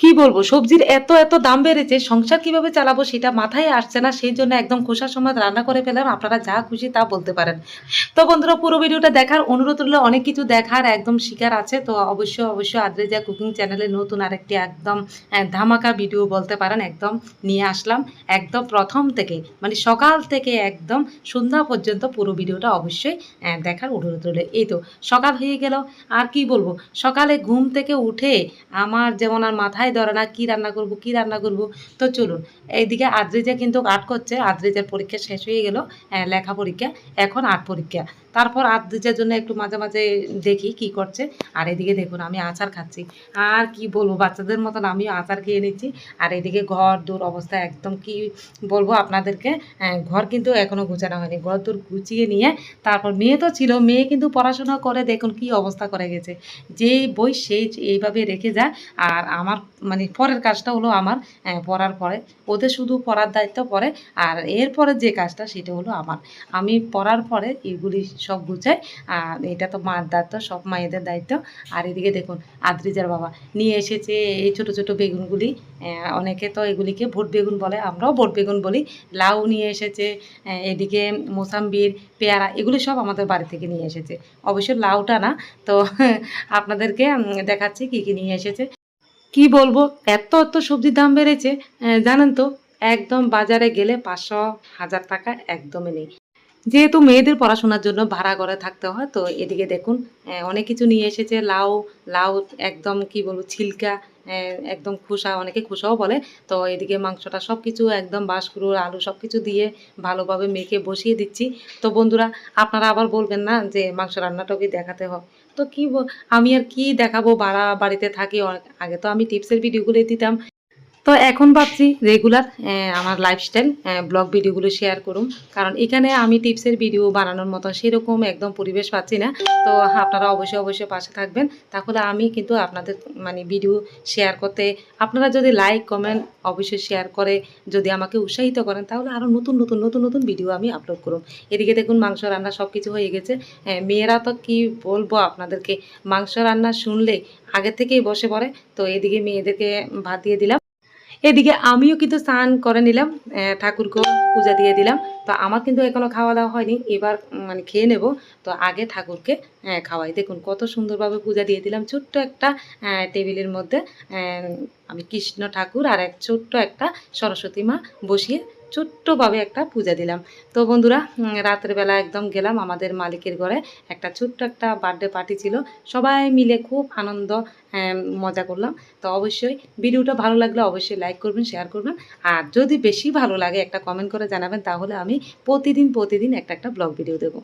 কি বলব? সবজির এত এত দাম বেড়েছে, সংসার কীভাবে চালাবো সেটা মাথায় আসছে না, সেই জন্য একদম খোসার সময় রান্না করে ফেলাম আপনারা যা খুশি তা বলতে পারেন। তো বন্ধুরা, পুরো ভিডিওটা দেখার অনুরোধ রইল, অনেক কিছু দেখার একদম শিকার আছে, তো অবশ্যই অবশ্যই আদ্রেজা কুকিং চ্যানেলে নতুন আরেকটি একদম ধামাকা ভিডিও বলতে পারেন, একদম নিয়ে আসলাম, একদম প্রথম থেকে মানে সকাল থেকে একদম সন্ধ্যা পর্যন্ত পুরো ভিডিওটা অবশ্যই দেখার অনুরোধ রইল। এই তো, সকাল হয়ে গেল, আর কি বলব? সকালে ঘুম থেকে উঠে আমার যেমন আর মাথায় ধরে না কি রান্না করব কি রান্না করব? তো চলুন এইদিকে আদ্রিজা কিন্তু আর্ট করছে আদ্রিজার পরীক্ষা শেষ হয়ে গেল আহ, লেখা পরীক্ষা এখন আর্ট পরীক্ষা। তারপর আদ্রিজার জন্য একটু মাঝে মাঝে দেখি কি করছে আর এদিকে দেখুন আমি আচার খাচ্ছি। আর কি বলব বাচ্চাদের মতন আমিও আচার খেয়ে নিচ্ছি আর এদিকে ঘর দূর অবস্থা একদম কি বলব আপনাদেরকে ঘর কিন্তু এখনও গুছানো হয়নি ঘর দূর গুছিয়ে নিয়ে তারপর মেয়ে তো ছিল মেয়ে কিন্তু পড়াশোনা করে দেখুন কি অবস্থা করে গেছে। যেই বই সেই এইভাবে রেখে যায় আর আমার মানে পরের কাজটা হলো আমার পড়ার পরে। ওদের শুধু পড়ার দায়িত্ব পড়ে, আর এরপরে যে কাজটা সেটা হলো আমার। আমি পড়ার পরে এগুলি সব গুছাই, আর এটা তো মার দায়িত্ব, সব মায়েদের দায়িত্ব। আর এদিকে দেখুন, আদ্রিজার বাবা নিয়ে এসেছে এই ছোট ছোট বেগুনগুলি। অনেকে তো এগুলিকে ভোট বেগুন বলে, আমরাও ভোট বেগুন বলি। লাউ নিয়ে এসেছে এদিকে মোসাম্বির, পেয়ারা, এগুলি সব আমাদের বাড়ি থেকে নিয়ে এসেছে। অবশ্য লাউটা না, তো আপনাদেরকে দেখাচ্ছি কি কি নিয়ে এসেছে। কি বলব? এত এত সবজির দাম বেড়েছে। জানেন তো, একদম বাজারে গেলে পাঁচশো হাজার টাকা একদমই নেই। যেহেতু মেয়েদের পড়াশোনার জন্য ভাড়া করে থাকতে হয়, তো এদিকে দেখুন অনেক কিছু নিয়ে এসেছে, লাউ লাউ একদম কি বলব, ছিলকা একদম খুশা অনেকে খুশাও বলে। তো এদিকে মাংসটা সব কিছু একদম বাঁশকুড়ো আলু সব কিছু দিয়ে ভালোভাবে মেখে বসিয়ে দিচ্ছি। তো বন্ধুরা, আপনারা আবার বলবেন না যে মাংস রান্নাটাকে দেখাতে হয়? তো কি আমি আর কি দেখাবো? বাড়া বাড়িতে থাকি আগে তো আমি টিপসের ভিডিওগুলো দিতাম। তো এখন ভাবছি রেগুলার আমার লাইফস্টাইল ব্লগ ভিডিওগুলো শেয়ার করুন কারণ এখানে আমি টিপসের ভিডিও বানানোর মতো সেরকম একদম পরিবেশ পাচ্ছি না। তো আপনারা অবশ্যই অবশ্যই পাশে থাকবেন। তাহলে আমি কিন্তু আপনাদের মানে ভিডিও শেয়ার করতে, আপনারা যদি লাইক কমেন্ট অবশ্যই শেয়ার করে, যদি আমাকে উৎসাহিত করেন, তাহলে আরও নতুন নতুন নতুন নতুন ভিডিও আমি আপলোড করুন এদিকে দেখুন, মাংস রান্না সব কিছু হয়ে গেছে। মেয়েরা তো কি বলব আপনাদেরকে, মাংস রান্না শুনলে আগে থেকেই বসে পড়ে। তো এদিকে মেয়েদেরকে ভাত দিয়ে দিলাম। এদিকে আমিও কিন্তু স্নান করে নিলাম ঠাকুরকেও ঠাকুরকে পূজা দিয়ে দিলাম। তো আমার কিন্তু এখনও খাওয়া দাওয়া হয়নি, এবার মানে খেয়ে নেব। তো আগে ঠাকুরকে খাওয়াই। দেখুন কত সুন্দরভাবে পূজা দিয়ে দিলাম, ছোট্ট একটা টেবিলের মধ্যে আমি কৃষ্ণ ঠাকুর আর এক ছোট্ট একটা সরস্বতী মা বসিয়ে ছোট্টভাবে একটা পূজা দিলাম। তো বন্ধুরা রাতের বেলা একদম গেলাম আমাদের মালিকের ঘরে। একটা ছোট্ট একটা বার্থডে পার্টি ছিল। সবাই মিলে খুব আনন্দ মজা করলাম। তো অবশ্যই ভিডিওটা ভালো লাগলে অবশ্যই লাইক করবেন শেয়ার করবেন। আর যদি বেশি ভালো লাগে একটা কমেন্ট করে জানাবেন, তাহলে আমি প্রতিদিন প্রতিদিন একটা একটা ব্লগ ভিডিও দেবো।